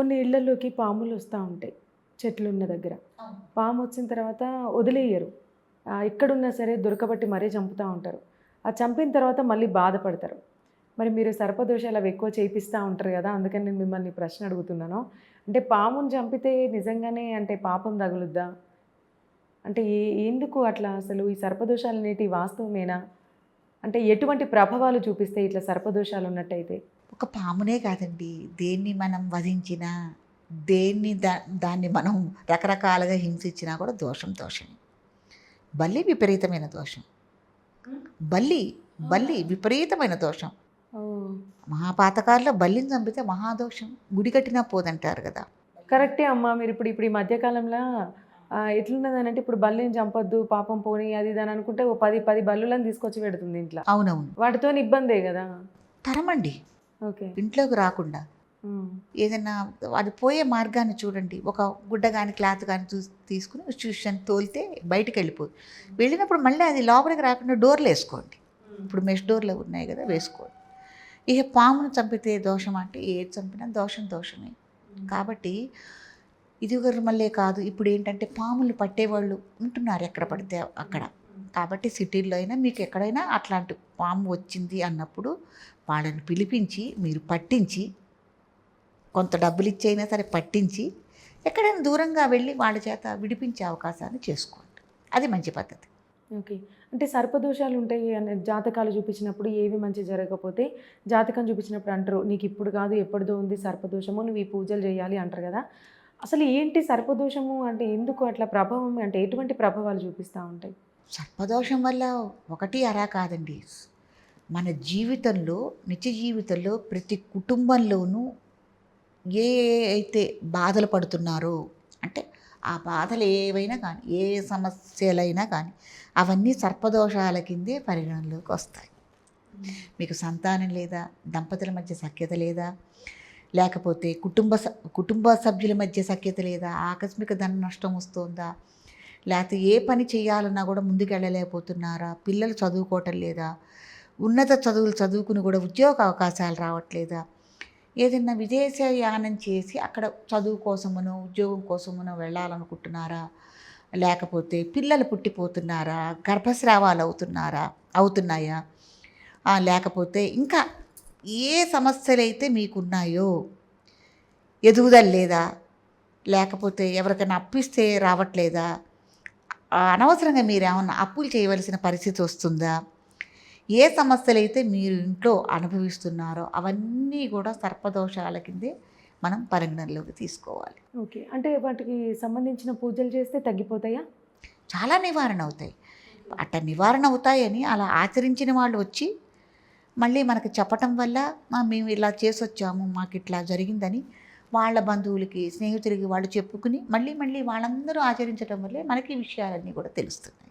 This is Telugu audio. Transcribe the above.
కొన్ని ఇళ్ళలోకి పాములు వస్తూ ఉంటాయి చెట్లు ఉన్న దగ్గర పాము వచ్చిన తర్వాత వదిలేయరు. ఎక్కడున్నా సరే దొరకబట్టి మరీ చంపుతూ ఉంటారు. ఆ చంపిన తర్వాత మళ్ళీ బాధపడతారు. మరి మీరు సర్పదోషాలు అవి ఎక్కువ చేయిస్తూ ఉంటారు కదా అందుకని నేను మిమ్మల్ని ప్రశ్న అడుగుతున్నాను. అంటే పాముని చంపితే నిజంగానే అంటే పాపం తగులుద్దా? అంటే ఏ- ఎందుకు అట్లా అసలు? ఈ సర్పదోషాలు అనేటి వాస్తవమేనా? అంటే ఎటువంటి ప్రభావాలు చూపిస్తాయి ఇట్లా సర్పదోషాలు ఉన్నట్టయితే? ఒక పామునే కాదండి. దేన్ని మనం వధించినా దేన్ని దా దాన్ని మనం రకరకాలుగా హింసించినా కూడా దోషం దోషమే. బల్లి విపరీతమైన దోషం. బల్లి బల్లి విపరీతమైన దోషం. ఓ, మహాపాతకాల్లో బల్లిని చంపితే మహాదోషం. గుడి కట్టినా పోదంటారు కదా. కరెక్టే అమ్మా. మీరు ఇప్పుడు ఇప్పుడు ఈ మధ్యకాలంలో ఆ, ఎట్లున్నదని అంటే ఇప్పుడు బల్లిని చంపొద్దు పాపం పోని అది ఇది అని అనుకుంటే ఓ పది పది బల్లులను తీసుకొచ్చి పెడుతుంది ఇంట్లో. అవునవును. వాటితో ఇబ్బందే కదా. తరమండి. ఇంట్లోకి రాకుండా. ఏదైనా అది పోయే మార్గాన్ని చూడండి. ఒక గుడ్డ కానీ క్లాత్ కానీ చూ తీసుకుని ట్యూషన్ తోలితే బయటికి వెళ్ళిపోదు. వెళ్ళినప్పుడు మళ్ళీ అది లోపలికి రాకుండా డోర్లు వేసుకోండి. ఇప్పుడు మెష్ డోర్లు ఉన్నాయి కదా వేసుకోండి. ఇక పామును చంపితే దోషం అంటే ఏది చంపినా దోషం దోషమే. కాబట్టి ఇది ఒకరు మళ్ళీ కాదు. ఇప్పుడు ఏంటంటే పాములు పట్టేవాళ్ళు ఉంటున్నారు ఎక్కడ పడితే అక్కడ. కాబట్టి సిటీల్లో అయినా మీకు ఎక్కడైనా అట్లాంటి పాము వచ్చింది అన్నప్పుడు వాళ్ళని పిలిపించి మీరు పట్టించి కొంత డబ్బులు ఇచ్చైనా సరే పట్టించి ఎక్కడైనా దూరంగా వెళ్ళి వాళ్ళ చేత విడిపించే అవకాశాన్ని చేసుకోండి. అది మంచి పద్ధతి. ఓకే. అంటే సర్పదోషాలు ఉంటాయి అనే జాతకాలు చూపించినప్పుడు ఏవి మంచి జరగకపోతే జాతకం చూపించినప్పుడు అంటారు నీకు ఇప్పుడు కాదు ఎప్పటిదో ఉంది సర్పదోషము నువ్వు ఈ పూజలు చేయాలి అంటారు కదా. అసలు ఏంటి సర్పదోషము అంటే ఎందుకు అట్లా ప్రభావం? అంటే ఎటువంటి ప్రభావాలు చూపిస్తూ ఉంటాయి? సర్పదోషం వల్ల ఒకటి అరా కాదండి. మన జీవితంలో నిత్య జీవితంలో ప్రతి కుటుంబంలోనూ ఏ అయితే బాధలు పడుతున్నారో అంటే ఆ బాధలు ఏవైనా కానీ ఏ సమస్యలైనా కానీ అవన్నీ సర్పదోషాల కిందే పరిగణనలోకి వస్తాయి. మీకు సంతానం లేదా దంపతుల మధ్య సఖ్యత లేదా లేకపోతే కుటుంబ కుటుంబ సభ్యుల మధ్య సఖ్యత లేదా ఆకస్మిక ధన నష్టం వస్తుందా లేకపోతే ఏ పని చేయాలన్నా కూడా ముందుకెళ్ళలేకపోతున్నారా? పిల్లలు చదువుకోవటం లేదా? ఉన్నత చదువులు చదువుకుని కూడా ఉద్యోగ అవకాశాలు రావట్లేదా? ఏదైనా విదేశయానం చేసి అక్కడ చదువు కోసమునో ఉద్యోగం కోసమునో వెళ్ళాలనుకుంటున్నారా? లేకపోతే పిల్లలు పుట్టిపోతున్నారా? గర్భస్రావాలు అవుతున్నారా అవుతున్నాయా లేకపోతే ఇంకా ఏ సమస్యలైతే మీకున్నాయో ఎదుగుదల లేదా? లేకపోతే ఎవరికైనా అప్పిస్తే రావట్లేదా? అనవసరంగా మీరు ఏమన్నా అప్పులు చేయవలసిన పరిస్థితి వస్తుందా? ఏ సమస్యలు అయితే మీరు ఇంట్లో అనుభవిస్తున్నారో అవన్నీ కూడా సర్పదోషాల కిందే మనం పరిగణనలోకి తీసుకోవాలి. ఓకే. అంటే వాటికి సంబంధించిన పూజలు చేస్తే తగ్గిపోతాయా? చాలా నివారణ అవుతాయి. అట్ట నివారణ అవుతాయని అలా ఆచరించిన వాళ్ళు వచ్చి మళ్ళీ మనకు చెప్పటం వల్ల "మా, మేము ఇలా చేసి వచ్చాము మాకు ఇట్లా జరిగిందని వాళ్ళ బంధువులకి స్నేహితులకి వాళ్ళు చెప్పుకుని మళ్ళీ మళ్ళీ వాళ్ళందరూ ఆచరించడం వల్లే మనకి విషయాలన్నీ కూడా తెలుస్తున్నాయి.